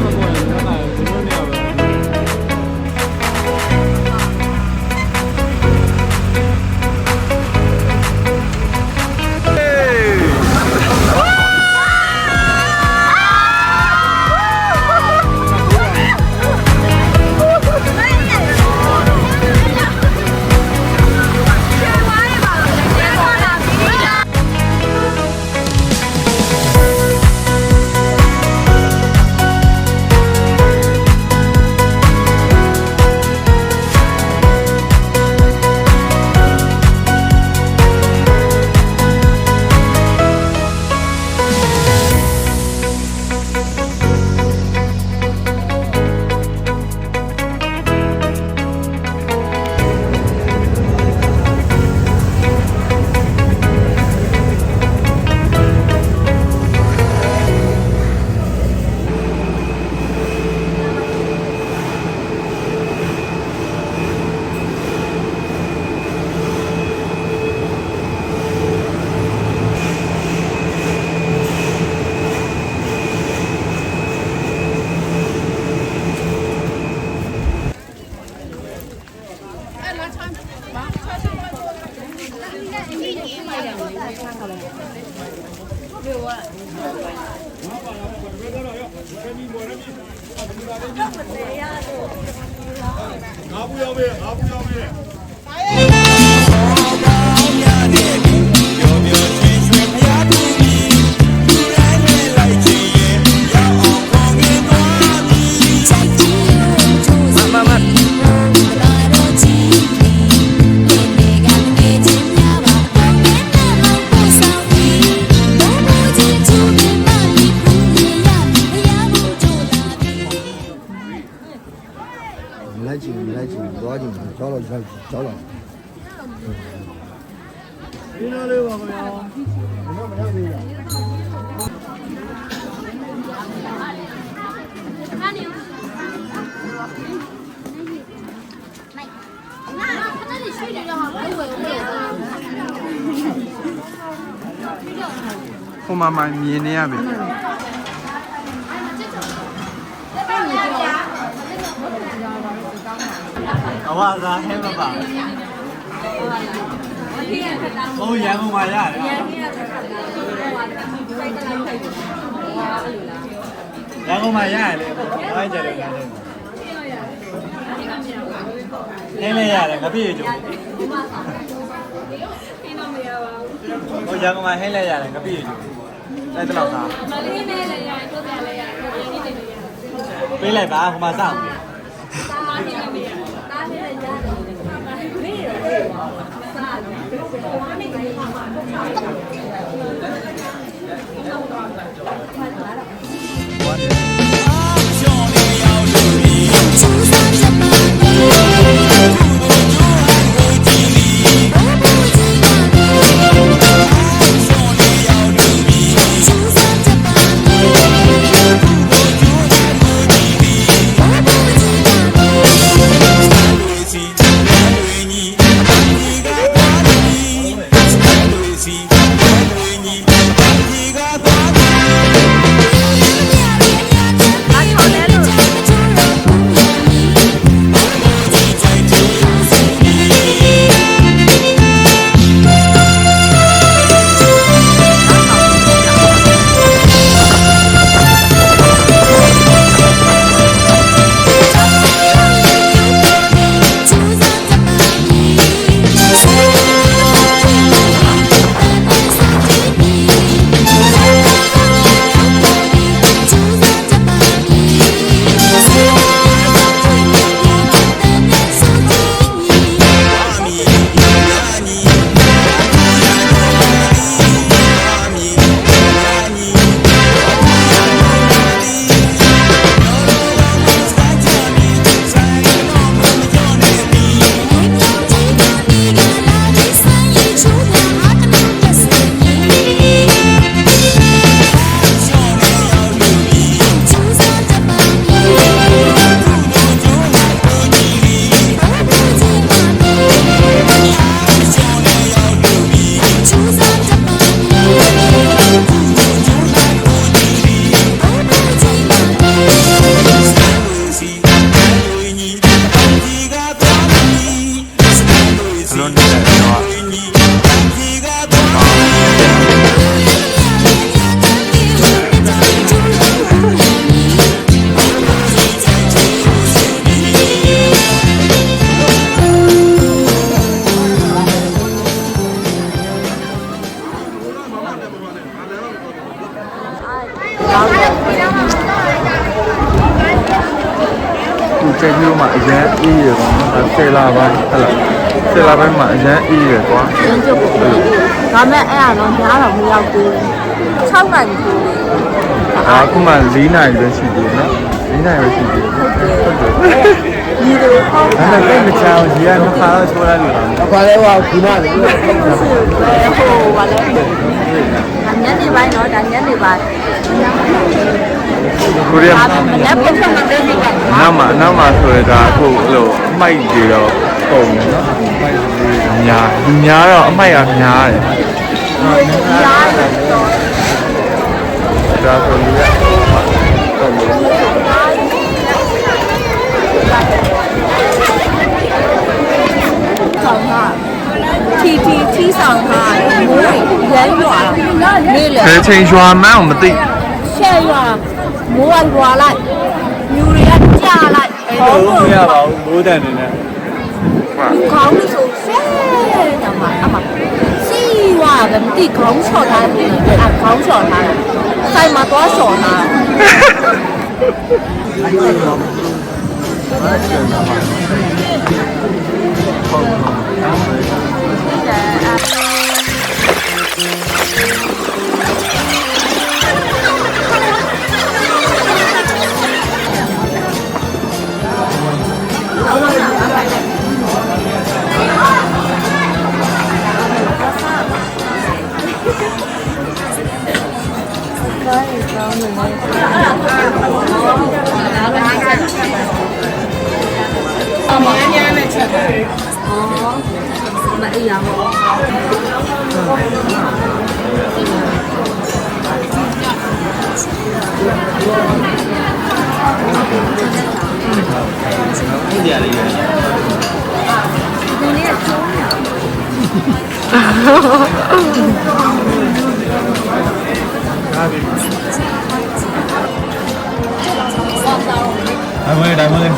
这么多人想 ငါဘူးရောက်ပြီငါဘူးရောက်ပြီ ဒီလိုလေးပါခင်ဗျာဟိုမှာမှမြင်နေရပြီအဝါသာဟဲမပါ ဟိုရန်ကုန်မှာရတယ်ရန်ကုန်မှာရတယ်လေအားကြတယ်လည်းနင်းလေရတယ်ငါပြည့်ကြုံဟိုရန်ကုန်မှာဟင်းလဲရတယ်ငါပြည့်ကြုံအဲ့တလောက်သားမလေးနဲ့လည်းရတယ်ကိုယ်ကလည်းရတယ်ပေးလိုက်ပါဟိုမှာစောင့် 兄弟要牛逼，就算怎么努力，不懂就问会提笔。兄弟要牛逼，就算怎么努力，不懂就问会提笔。再累再难为你。 သူချိန်ပြီးတော့မှအရန်အေးရကွာနော်ဆယ်လာပိုင်းဟဲ့လားဆယ်လာပိုင်းမှာအရန်အေးရကွာရင်းကျုပ်ကိုဒါမဲ့အဲ့ဒါတော့ညားတော့မရောက်သေးဘူး6နိုင်ပြီအာအခုမှ4နိုင်ပဲရှိသေးတယ်နော်4နိုင်ပဲရှိသေးတယ်ဟုတ်တယ်ဟုတ်တယ်ဒီလိုပေါ့ဒါနဲ့တိတ်မချအောင်ရေကနှစ်ခါတော့ချိုးလိုက်လို့လားဘာလဲဟောခုနကလေဟိုဘာလဲညနေပိုင်းတော့ဒါညနေပိုင်း ကိုရီးယား ဒါမနေ့ပုံစံနဲ့နေက နောက်မှာနောက်မှာဆိုရတာအခုအဲ့လိုအမိုက်တွေတော့ပုံတယ်နော်အမိုက်တွေများလူများတော့အမိုက်ကများတယ် ရားတယ်တော့ ဒါဆိုလူကပုံတယ် ဆောင်တာထီ တီတီထီးဆောင်ထားတယ်မိုးရမ်းရွာနေလေ ဘယ်ချိန်ရွာမှန်းကိုမသိ ရှဲရွာ မိုးကရွာလိုက်မြူတွေကကြာလိုက်အဲ့လိုမရပါဘူးမိုးတန်နေနဲ့လူခေါင်းလို့ဆိုရှဲတော့မှအမစီဝါကမတိခေါင်းချော်ထားတယ်အခေါင်းချော်ထားတယ်ဆိုင်မှာတော့ချော်ထား đấy cho mình đây mà đi dọn là gì tôi nghĩ là. đại mươi đại mươi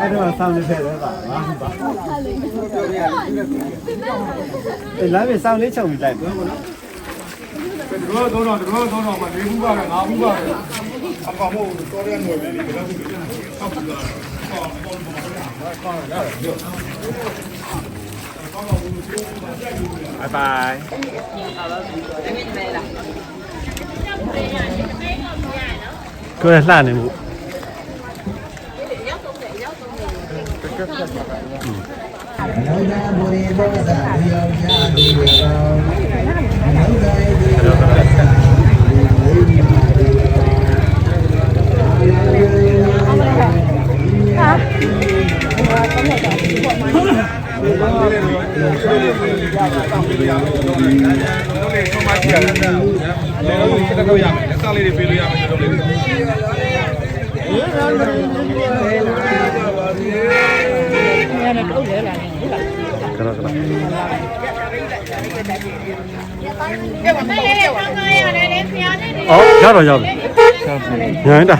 အဲ့တော့ဆောင်းနေတယ်ပါဘာဘာအဲ့လာပြီဆောင်းလေးချုပ်ပြီးလိုက်ပြောမနော်တို့တော့တော့တို့တော့တော့မလေးဘူးပါနဲ့ငါဘူးပါနဲ့အကောင်မို့တော်ရနေတယ်ဒီကလည်းဆောက်ပြီးတော့ဘိုင်ဘိုင်ကိုယ်လှနေမှု Hello, အော်ရတော့ရပြီညာတာ